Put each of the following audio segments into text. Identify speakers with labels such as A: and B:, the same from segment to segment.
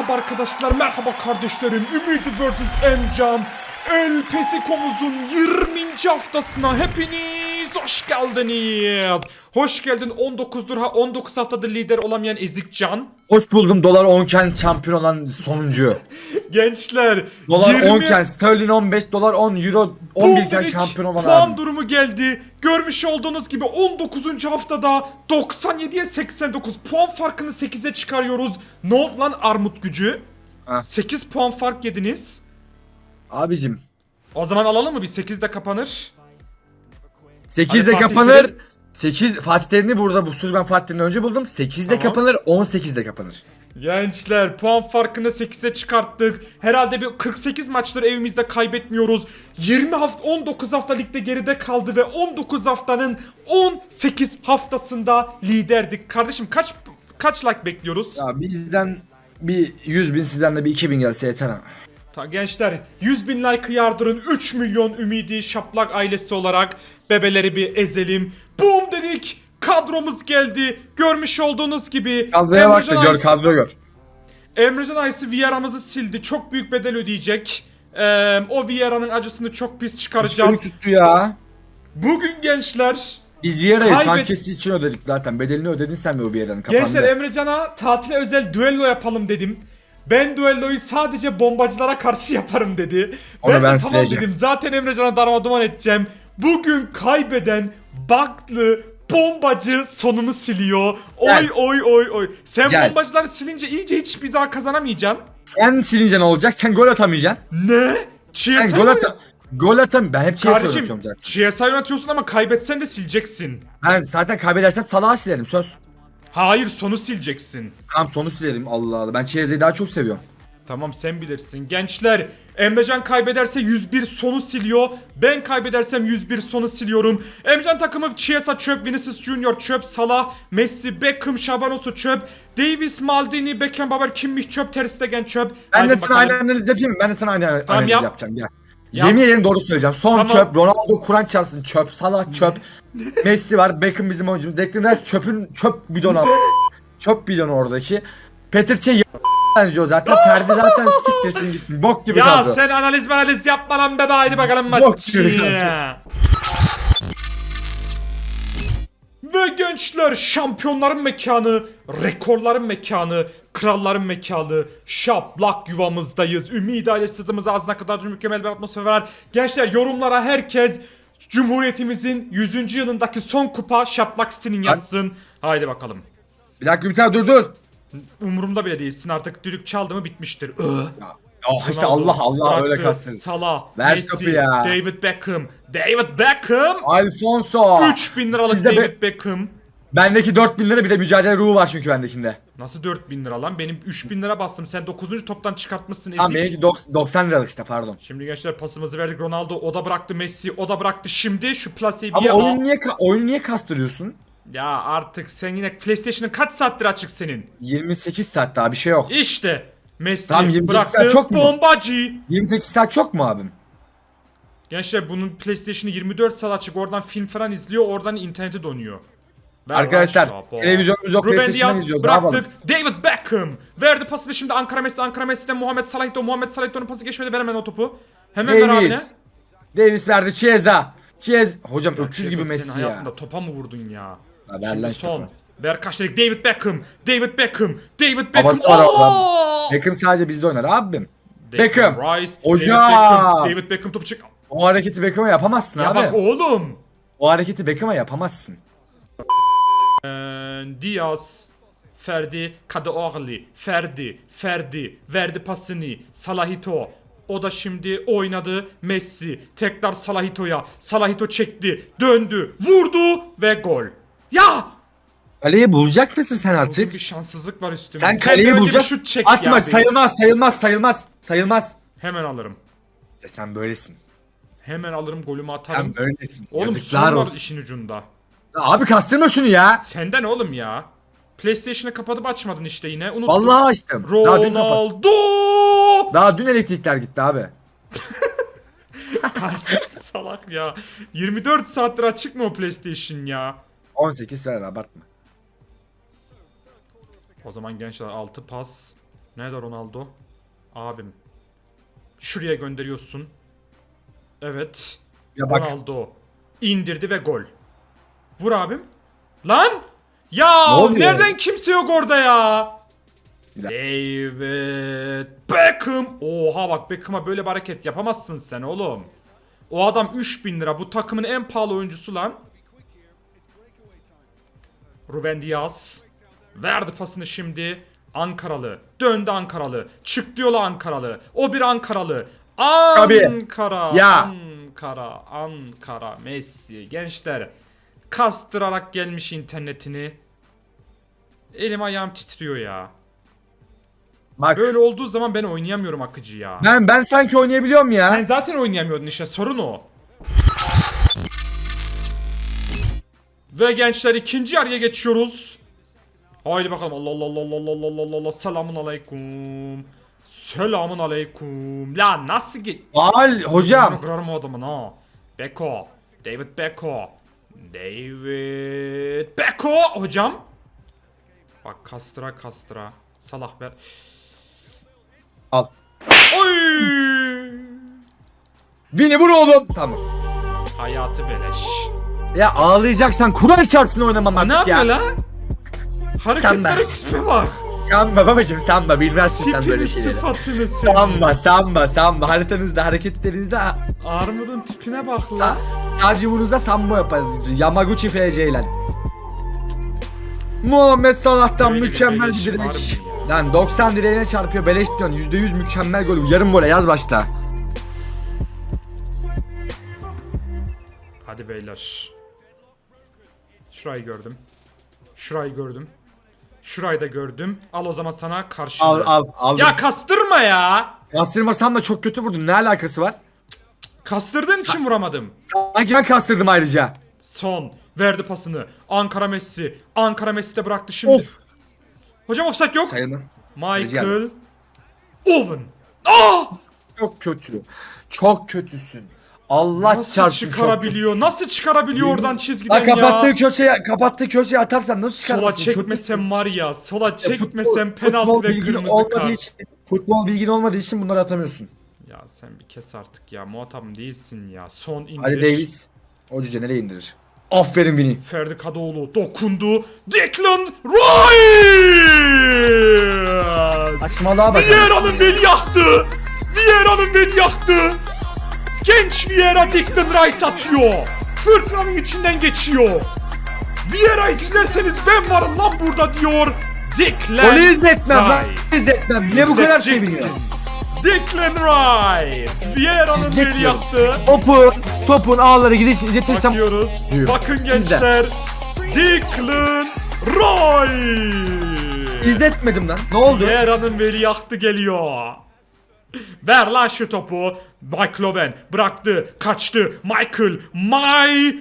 A: Merhaba arkadaşlar, merhaba kardeşlerim. Ümidi vs Emcan. El Pesikomuzun 20. haftasına hepiniz hoş geldiniz. Hoş geldin 19'dur ha 19 haftada lider olamayan Ezik Can.
B: Hoş buldum dolar 10 iken şampiyon olan sonuncu.
A: Gençler
B: Dolar
A: 20
B: 10 iken sterlin 15 dolar 10 euro 11 iken şampiyon olan
A: puan
B: abi.
A: durumu geldi. Görmüş olduğunuz gibi 19. haftada 97'ye 89 puan farkını 8'e çıkarıyoruz. Ne oldu lan armut gücü?
B: Ha.
A: 8 puan fark yediniz.
B: Abicim
A: O zaman alalım mı? Bir 8'de kapanır.
B: 8'de
A: Fatih
B: kapanır.
A: Terim.
B: 8 Fatih Terim'i burada bu sözü ben Fatih önce buldum. 8'de
A: Tamam.
B: kapanır 18'de kapanır.
A: Gençler puan farkını 8'e çıkarttık. Herhalde bir 48 maçları evimizde kaybetmiyoruz. 20 hafta 19 hafta ligde geride kaldı ve 19 haftanın 18 haftasında liderdik. Kardeşim kaç kaç like bekliyoruz?
B: Ya bizden bir 100 bin sizden de bir 2000 gelse yeter ha.
A: Ta gençler 100 bin like'ı yardırın 3 milyon ümidi şaplak ailesi olarak bebeleri bir ezelim. Boom dedik kadromuz geldi. Görmüş olduğunuz gibi
B: Kadroya bak da gör
A: Ays-
B: kadro gör.
A: Emrecan Aysı Vieira'mızı sildi. Çok büyük bedel ödeyecek. Ee, o Vieira'nın acısını çok pis çıkaracağız.
B: Tuttu ya.
A: Bugün gençler
B: Biz Vieira'yı
A: Kaybet-
B: Sanchez için ödedik zaten. Bedelini ödedin sen mi o Vieira'nın kapandı.
A: Gençler Emrecan'a tatile özel düello yapalım dedim. Ben düelloyu sadece bombacılara karşı yaparım dedi.
B: Onu
A: ben, de
B: ben
A: tamam
B: sileceğim.
A: dedim. Zaten Emrecan'a darma duman edeceğim. Bugün kaybeden baklı bombacı sonunu siliyor. Oy
B: Gel.
A: oy oy oy. Sen
B: Gel.
A: bombacıları silince iyice hiçbir daha kazanamayacaksın.
B: Sen silince ne olacak? Sen gol atamayacaksın.
A: Ne?
B: Sen
A: GSI
B: gol
A: mi
B: at Gol atam ben hep şey
A: Kardeşim. GSI oynatıyorsun ama kaybetsen de sileceksin.
B: Ben zaten kaybedersem Salah'ı silerim söz.
A: Hayır sonu sileceksin.
B: Tamam sonu silerim Allah Allah. Ben Çeyreze'yi daha çok seviyorum.
A: Tamam sen bilirsin. Gençler Emrecan kaybederse 101 sonu siliyor. Ben kaybedersem 101 sonu siliyorum. Emrecan takımı Chiesa çöp, Vinicius Junior çöp, Salah, Messi, Beckham, Şabanosu çöp, Davis, Maldini, Beckenbauer, Kimmich çöp, Ter Stegen çöp.
B: Ben
A: Haydi
B: de sana
A: bakalım.
B: aynı analiz yapayım mı? Ben de sana aynı analiz
A: yap.
B: yapacağım gel.
A: Yap.
B: Yemin ederim doğru söyleyeceğim. Son
A: Tamam.
B: çöp, Ronaldo Kur'an çarpsın çöp, Salah çöp, Messi var, Beckham bizim oyuncumuz, Declan Rice çöpün çöp bidonu. çöp bidonu oradaki. Petrçe y- benziyor zaten. Ferdi zaten siktirsin gitsin. Bok gibi
A: Ya
B: kadro.
A: sen analiz analiz yapma lan bebe haydi bakalım
B: Bok
A: maçı.
B: gibi
A: Ve gençler şampiyonların mekanı, rekorların mekanı, kralların mekanı, şaplak yuvamızdayız. Ümit aile stadımız ağzına kadar mükemmel bir atmosfer var. Gençler yorumlara herkes Cumhuriyetimizin 100. yılındaki son kupa Şaplak City'nin yazsın. Haydi bakalım.
B: Bir dakika Ümit abi dur dur.
A: Umurumda bile değilsin artık düdük çaldı mı bitmiştir. Öh.
B: Oh işte Allah Allah öyle kastın.
A: Salah,
B: Ver
A: Messi,
B: ya.
A: David Beckham, David Beckham.
B: Alfonso.
A: 3000 liralık
B: Bizde be-
A: David Beckham.
B: Bendeki 4000 lira bir de mücadele ruhu var çünkü bendekinde.
A: Nasıl 4000 lira lan? Benim 3000 lira bastım. Sen 9. toptan çıkartmışsın
B: Tamam
A: ezik.
B: benimki dok- 90 liralık işte pardon.
A: Şimdi gençler pasımızı verdik Ronaldo. O da bıraktı Messi. O da bıraktı. Şimdi şu plaseyi bir
B: Ama oyun niye ka- oyunu niye kastırıyorsun?
A: Ya artık sen yine PlayStation'ın kaç saattir açık senin?
B: 28 saat daha bir şey yok.
A: İşte Messi
B: Tamam, 28
A: bıraktı.
B: saat çok mu?
A: Bombacı.
B: 28 saat çok mu abim?
A: Gençler bunun PlayStation'ı 24 saat açık. Oradan film falan izliyor. Oradan interneti donuyor. Ver
B: Arkadaşlar,
A: lan
B: televizyonumuz yok,
A: Ruben
B: PlayStation'dan
A: Diaz
B: izliyoruz, ne
A: bıraktık. David Beckham. Verdi pasını şimdi Ankara Messi. Ankara Messi'den Muhammed Salah'ta. Muhammed Salah'ta pası geçmedi. Ver hemen o topu. Hemen ver abine.
B: Davis. Davis verdi Chiesa. Chiesa. Hocam öküz gibi
A: Senin
B: Messi ya.
A: hayatında topa mı vurdun ya?
B: Ya ver
A: Şimdi
B: lan
A: son.
B: topu.
A: Ver kaç dedik? David Beckham. David Beckham. David Beckham.
B: Babası var. Beckham sadece bizde oynar abim. Beckham.
A: Rice.
B: Hocam.
A: David Beckham. David Beckham topu çık.
B: O hareketi Beckham'a yapamazsın
A: Ya
B: abi.
A: bak oğlum.
B: O hareketi Beckham'a yapamazsın.
A: Ee, Diaz. Ferdi Kadıoğlu. Ferdi. Ferdi. Verdi pasını. Salahito. O da şimdi oynadı. Messi. Tekrar Salahito'ya. Salahito çekti. Döndü. Vurdu. Ve gol. Ya!
B: Kaleyi bulacak mısın sen artık?
A: bir şanssızlık var üstüme.
B: Sen kaleyi
A: önce bir
B: bulacaksın.
A: şut çek
B: Atma
A: ya benim.
B: sayılmaz sayılmaz sayılmaz. Sayılmaz.
A: Hemen alırım.
B: E sen böylesin.
A: Hemen alırım golümü atarım.
B: Sen böylesin.
A: Oğlum
B: Yazıklar
A: son var
B: olsun.
A: işin ucunda.
B: Ya Abi kastırma şunu ya.
A: Senden oğlum ya. PlayStation'ı kapatıp açmadın işte yine. Unuttum.
B: Vallahi açtım. Daha dün, kapat-
A: Ronaldo!
B: Daha dün elektrikler gitti abi.
A: Salak ya. 24 saattir açık mı o PlayStation ya?
B: 18 ver abartma.
A: O zaman gençler 6 pas. Nerede Ronaldo? Abim. Şuraya gönderiyorsun. Evet.
B: Ya bak
A: Ronaldo indirdi ve gol. Vur abim. Lan! Ya
B: Ne
A: nereden kimse yok orada ya? David Beckham. Oha bak Beckham'a böyle bir hareket yapamazsın sen oğlum. O adam 3000 lira. Bu takımın en pahalı oyuncusu lan. Ruben Diaz. Verdi pasını şimdi. Ankaralı. Döndü Ankaralı. Çıktı yola Ankaralı. O bir Ankaralı. Ankara.
B: Ya.
A: Ankara. Ankara. Messi. Gençler. Kastırarak gelmiş internetini. Elim ayağım titriyor ya.
B: bak.
A: Böyle olduğu zaman ben oynayamıyorum akıcı ya.
B: Ben ben sanki oynayabiliyorum ya.
A: Sen zaten oynayamıyordun işte sorun o. Ve gençler ikinci yarıya geçiyoruz. Haydi bakalım. Allah Allah Allah Allah Allah Allah Allah Allah selamun aleyküm. Selamun aleyküm. La nasıl git?
B: Al hocam.
A: Kırarım o adamın ha. Beko. David Beko. David Beko hocam. Bak kastıra kastıra. Salah ver.
B: Al.
A: Oy!
B: Vini vur oğlum. Tamam.
A: Hayatı beleş.
B: Ya ağlayacaksan Kur'an çarpsın oynamam
A: Ne
B: artık ya.
A: yapıyor lan? Hareketlere
B: be.
A: tipe bak.
B: Samba babacım samba bilmezsin sen böyle
A: Tipini
B: şeyleri.
A: sıfatını senin.
B: Samba samba samba haritanızda hareketlerinizde
A: Armudun tipine bak lan.
B: stadyumunuzda samba yaparız. Yamaguchi FC ile. Muhammed Salah'tan
A: Böyle bir
B: mükemmel
A: beleş
B: bir
A: var mı
B: direk.
A: ya?
B: Lan 90 direğine çarpıyor beleş diyorsun. %100 mükemmel gol. Yarım gole yaz başta.
A: Hadi beyler. Şurayı gördüm. Şurayı gördüm. Şurayı da gördüm. Al o zaman sana karşı.
B: Al al al.
A: Ya kastırma ya.
B: Kastırmasam da çok kötü vurdun. Ne alakası var?
A: Kastırdığın için vuramadım.
B: Sanki ben kastırdım ayrıca.
A: Son. Verdi pasını. Ankara Messi. Ankara Messi de bıraktı şimdi.
B: Of.
A: Hocam offside yok.
B: Sayılmaz.
A: Michael Owen. Ah!
B: Çok kötü. Çok kötüsün. Allah
A: Nasıl
B: çarpsın çok
A: çıkarabiliyor? Nasıl çıkarabiliyor oradan çizgiden
B: Ha, kapattığı
A: ya?
B: köşeye kapattığı köşeye atarsan nasıl
A: Sola
B: çıkarmasın?
A: çekmesem var ya. Sola çekmesem penaltı ve
B: bilgin
A: kırmızı
B: olmadığı
A: kart.
B: Için, futbol bilgin olmadığı için bunları atamıyorsun.
A: Ya sen bir kes artık ya. Muhatabım değilsin ya. Son indir.
B: Hadi Davis. O cüce nereye indirir? Aferin Vini.
A: Ferdi Kadıoğlu dokundu. Declan Rice!
B: Saçmalığa bak.
A: Vieira'nın veliahtı! Vieira'nın veliahtı! Genç Vieira Declan Rice atıyor. Fırtınanın içinden geçiyor. Vieira'yı silerseniz ben varım lan burada diyor. Declan
B: Golü izletmem lan. İzletmem. Niye bu kadar seviniyor?
A: Declan Rice. Vieira'nın
B: İzletmiyorum.
A: veliahtı.
B: Topu, topun ağları gidiş izletirsem
A: Bakıyoruz.
B: Diyor.
A: Bakın gençler. Declan Rice.
B: izletmedim lan. Ne oldu?
A: Vieira'nın veliahtı geliyor. Ver lan şu topu. Michael Owen bıraktı, kaçtı. Michael, Michael.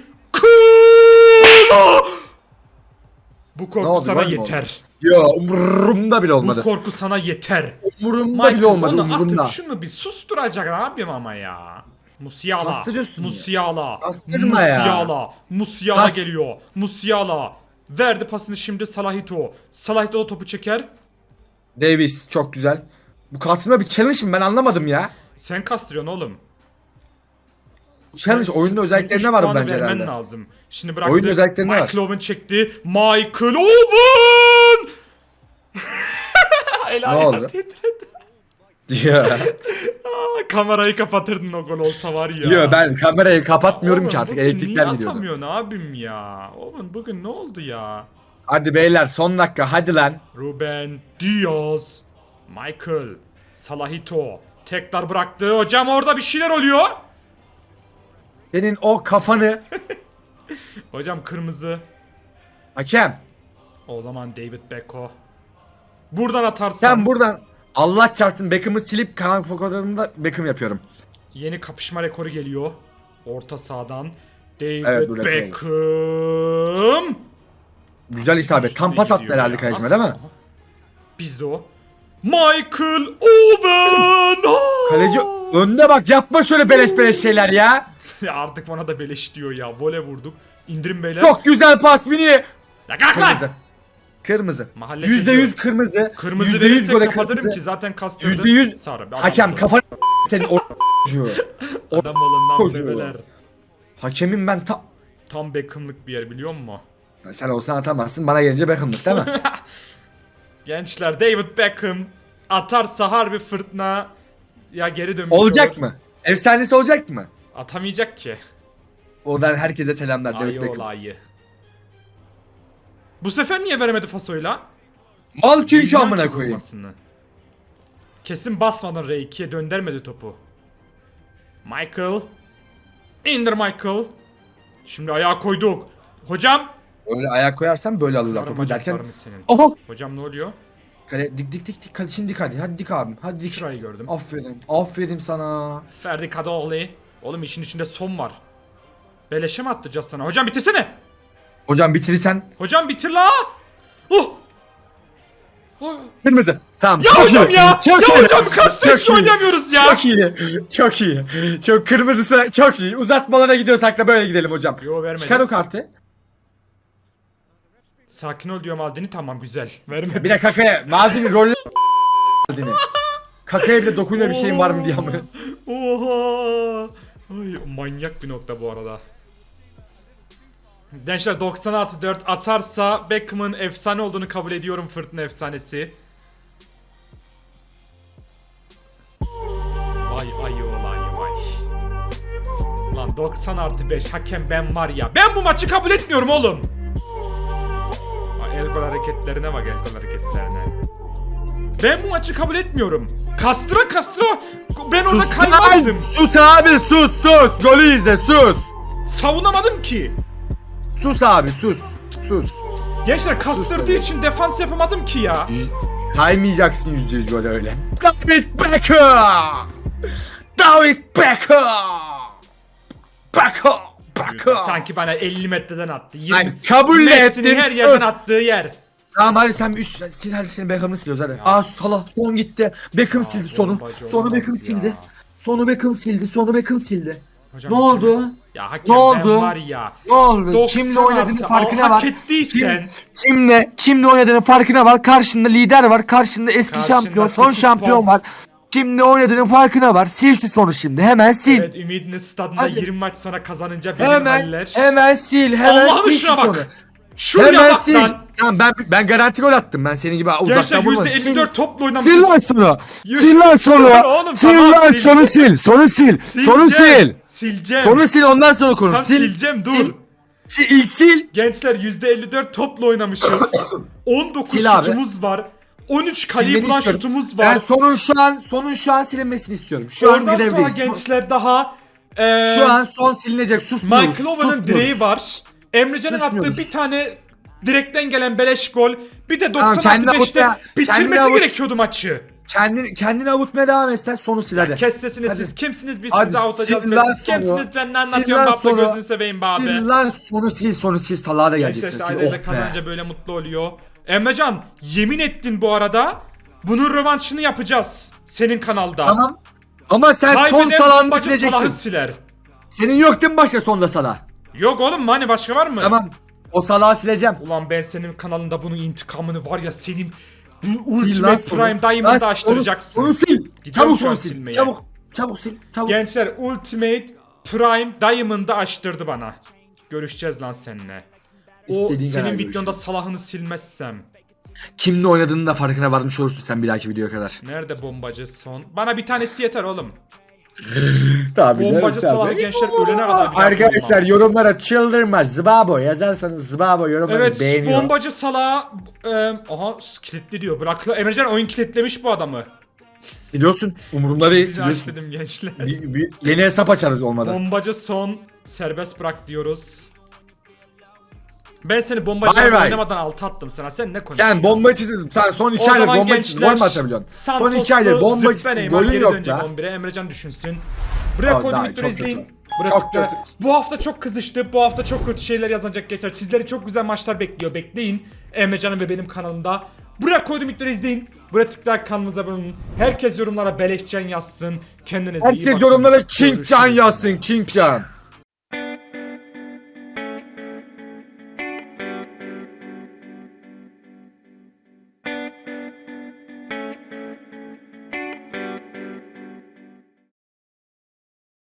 A: Bu korku
B: oldu,
A: sana yeter.
B: Yo umurumda bile
A: Bu
B: olmadı.
A: korku sana yeter.
B: Umurumda
A: Michael
B: bile olmadı
A: onu
B: umurumda.
A: atıp şunu bir susturacak abim ama ya. Musiala.
B: Kastırıyorsun ya.
A: Musiala.
B: Ya.
A: Musiala. Musiala
B: Kas-
A: geliyor. Musiala. Verdi pasını şimdi Salahito. Salahito da topu çeker.
B: Davis çok güzel. Bu kastırma bir challenge mi ben anlamadım ya.
A: Sen kastırıyorsun oğlum.
B: Challenge oyunun özelliklerine var bence
A: vermen
B: herhalde.
A: lazım. Şimdi bıraktı.
B: Oyunun özelliklerine var.
A: Michael Owen çekti. Michael Owen! El
B: Ne oldu?
A: titredi.
B: Ya.
A: Aa, Kamerayı kapatırdın o gol olsa var ya.
B: Yo ben kamerayı kapatmıyorum
A: Oğlum,
B: ki artık
A: bugün
B: elektrikler
A: niye
B: gidiyordu.
A: atamıyorsun abim ya? Oğlum bugün ne oldu ya?
B: Hadi beyler son dakika hadi lan.
A: Ruben Diaz, Michael, Salahito tekrar bıraktı. Hocam orada bir şeyler oluyor.
B: Senin o kafanı
A: Hocam kırmızı.
B: hakem
A: O zaman David Becko. Buradan atarsan
B: sen buradan Allah çarpsın Beckham'ı silip kanal fotoğrafımda Beckham yapıyorum.
A: yeni kapışma rekoru geliyor. Orta sahadan David
B: Evet,
A: Beckham.
B: Güzel isabet. Tam pas attı herhalde kalecime değil mi?
A: Bizde o. Michael Owen.
B: Kaleci önde bak yapma şöyle beleş beleş şeyler ya.
A: Ya artık bana da beleş diyor ya. Vole vurduk. İndirin beyler.
B: Çok güzel pas Vini.
A: Ya kalk lan.
B: Kırmızı. Kırmızı.
A: Mahalle
B: Yüzde yüz kırmızı.
A: Kırmızı
B: Yüzde yüz
A: verirse
B: gole
A: kapatırım
B: kırmızı.
A: ki zaten kastırdım.
B: Yüzde yüz.
A: Sarı.
B: Hakem kafanı senin o çocuğu.
A: Adam
B: çocuğu.
A: bebeler.
B: Hakemin ben ta...
A: Tam Beckham'lık bir yer biliyor musun?
B: Sen olsan atamazsın bana gelince Beckham'lık değil mi?
A: Gençler David Beckham atarsa harbi fırtına ya geri dönmüş
B: olacak
A: olur.
B: mı? Efsanesi olacak mı?
A: Atamayacak ki.
B: Oradan herkese selamlar David
A: Ayı
B: Beckham.
A: olayı. Bu sefer niye veremedi Faso'yla?
B: Mal çünkü amına
A: ki
B: koyayım.
A: vurmasını. Kesin basmadan R2'ye döndürmedi topu. Michael. İndir Michael. Şimdi ayağa koyduk. Hocam.
B: Öyle ayak koyarsan böyle alırlar
A: Yarım
B: topu derken.
A: bacaklarımız senin.
B: Oho!
A: Hocam ne oluyor?
B: Kale dik dik dik dik hadi şimdi dik hadi. Hadi dik abim. Hadi dik.
A: Şurayı gördüm.
B: Aferin. Aferin sana.
A: Ferdi Kadıoğlu. Oğlum işin içinde son var. Beleşe mi attıracağız sana? Hocam bitirsene.
B: Hocam bitirirsen
A: Hocam bitir la. Oh. Oh.
B: kırmızı. Tamam.
A: Ya
B: çok
A: hocam
B: iyi.
A: ya.
B: Çok
A: ya
B: iyi.
A: hocam kaç
B: Çok
A: tek
B: iyi.
A: oynamıyoruz ya.
B: Çok iyi. Çok iyi. Çok kırmızısı çok iyi. Uzatmalara gidiyorsak da böyle gidelim hocam.
A: Yo vermedi.
B: Çıkar o kartı.
A: Sakin ol diyor Maldini tamam güzel. Vermedi.
B: Bir de kakaya. Maldini rol Maldini. Kakaya bile dokunuyor bir şeyin var mı diye amına.
A: Oha. Ay, manyak bir nokta bu arada. Gençler 90 artı 4 atarsa Beckham'ın efsane olduğunu kabul ediyorum fırtına efsanesi. Vay ayı olayı vay. Lan 90 artı 5 hakem ben var ya. Ben bu maçı kabul etmiyorum oğlum. El kol hareketlerine bak el kol hareketlerine. Ben bu maçı kabul etmiyorum. Kastıra kastıra ben orada
B: Sus
A: kaymazdım.
B: lan! Sus abi sus sus. Golü izle sus.
A: Savunamadım ki.
B: Sus abi sus. Sus.
A: Gençler kastırdığı için defans yapamadım ki ya.
B: Kaymayacaksın yüzde yüz gol öyle. David Beckham! David Beckham! Beckham! Beckham!
A: Sanki bana 50 metreden attı. 20.
B: Lan kabul ettim,
A: her yerden
B: sus.
A: attığı yer.
B: Tamam hadi sen üç sil hadi senin Beckham'ını siliyoruz hadi. Aa Salah son gitti. Beckham sildi sonu. Sonu Beckham
A: ya.
B: sildi. Sonu Beckham sildi. Sonu Beckham sildi.
A: Hocam
B: Ne oldu?
A: Ya hakem
B: Ne oldu?
A: var ya.
B: Ne oldu?
A: 90
B: Kimle oynadığının
A: artı.
B: farkına var.
A: Hak ettiysen.
B: Kimle kimle oynadığının farkına var. Karşında lider var. Karşında eski
A: Karşında
B: şampiyon, son şampiyon var. Kimle oynadığının farkına var. Sil şu sonu şimdi. Hemen sil.
A: Evet Ümid'in stadında
B: Hadi.
A: 20 maç sonra kazanınca benim
B: Hemen
A: haller.
B: hemen sil. Hemen
A: Allah'ım
B: sil şu
A: şuna bak.
B: sonu.
A: Şuraya
B: Hemen
A: bak
B: sil.
A: lan.
B: Tamam ben ben garanti gol attım. Ben senin gibi
A: Gençler
B: uzaktan vurmadım.
A: %54 topla
B: Sil
A: oynamışız.
B: lan sonu. Sil lan sonu.
A: Oğlum,
B: Sil
A: tamam,
B: lan sonu sil. Sonu sil. Sonu sil.
A: Sileceğim.
B: Sonu sil ondan sonra konuş.
A: Tam
B: Sil.
A: sileceğim dur.
B: Sil. Sil. sil.
A: Gençler %54 topla oynamışız. 19
B: Sil abi.
A: şutumuz var. 13 kaleyi
B: Silmeni
A: bulan
B: istiyorum.
A: şutumuz
B: Ben
A: var.
B: sonun şu an sonun şu an silinmesini istiyorum. Şu an
A: Oradan sonra
B: grevdeyiz.
A: gençler daha eee
B: Şu an son silinecek. Susmuyoruz.
A: Michael Owen'ın
B: susmuyoruz.
A: direği var. Emrecan'ın attığı
B: Susmuyoruz.
A: bir tane direkten gelen beleş gol. Bir de 90
B: Tamam, kendini
A: artı 5'te
B: avutma- kendini
A: bitirmesi
B: avut.
A: gerekiyordu maçı.
B: Kendini, kendini avutmaya devam etsen sonu sil hadi.
A: Kes sesini
B: Hadi.
A: siz kimsiniz biz
B: Hadi,
A: sizi avutacağız
B: sil
A: be.
B: lan
A: Siz
B: sonu.
A: kimsiniz ben ne anlatıyorum
B: lan sonu.
A: gözünü seveyim be abi.
B: Sil lan sonu sil sonu sil salağa da
A: Gençler
B: geleceksin.
A: işte
B: Sil. Oh
A: kazanınca böyle mutlu oluyor. Emrecan yemin ettin bu arada. Bunun rövanşını yapacağız. Senin kanalda.
B: Tamam. Ama sen son
A: Kaybeden
B: salağını
A: bombacı
B: sileceksin.
A: Salah'ı siler.
B: Senin yok değil mi başka sonda salah?
A: Yok oğlum hani başka var mı?
B: Tamam. O salağı sileceğim.
A: Ulan ben senin kanalında bunun intikamını var ya senin bu
B: Sil lan
A: Ultimate
B: sonu.
A: Prime Diamond'ı
B: Lan
A: açtıracaksın.
B: Sonu sil.
A: Gidiyorum
B: Çabuk
A: şu an
B: sonu sil.
A: silmeye.
B: Çabuk. Çabuk sil. Çabuk.
A: Gençler Ultimate Prime Diamond'ı açtırdı bana. Görüşeceğiz lan seninle. O
B: İstediğin kadar
A: senin
B: görüşelim.
A: videonda Salah'ını silmezsem.
B: Kimle oynadığının da farkına varmış olursun sen bir dahaki videoya kadar.
A: Nerede bombacı son? Bana bir tanesi yeter oğlum.
B: Tabii
A: Bombacı Salah'ı gençler ölene kadar bir
B: Arkadaşlar yorumlara çıldırma Zbabo yazarsanız Zbabo yorumları
A: Evet
B: beğeniyor.
A: bombacı Salah'a e, aha kilitli diyor. Bırak Emrecan oyun kilitlemiş bu adamı.
B: Siliyorsun. Umurumda değil
A: Sizi aç
B: siliyorsun.
A: gençler.
B: Bir- bir yeni hesap açarız olmadan.
A: Bombacı son serbest bırak diyoruz. Ben seni bombacı
B: Bay bay.
A: oynamadan altı attım sana. Sen ne konuşuyorsun?
B: Sen bombacısın. Sen son
A: O
B: iki aydır
A: zaman
B: bombacısın.
A: gençler
B: Gol mü atabiliyorsun? Son
A: Santos'lu
B: iki aydır bombacısın.
A: Züppe Neymar
B: Golün
A: geri
B: yok
A: dönecek
B: da.
A: 11'e Emrecan düşünsün. Buraya
B: Aa,
A: koydum
B: daha
A: videoyu
B: çok
A: izleyin.
B: kötü.
A: Buraya
B: Çok
A: tıkla.
B: kötü.
A: Bu hafta çok kızıştı. Bu hafta çok kötü şeyler yazılacak gençler. Sizleri çok güzel maçlar bekliyor. Bekleyin. Emrecan'ın ve benim kanalımda. Buraya koydum videoyu izleyin. Buraya tıklayarak kanalımıza abone olun. Herkes yorumlara beleşcan yazsın. Kendinize iyi bakın.
B: Herkes yorumlara
A: Görüşürüz.
B: yazsın. King Can.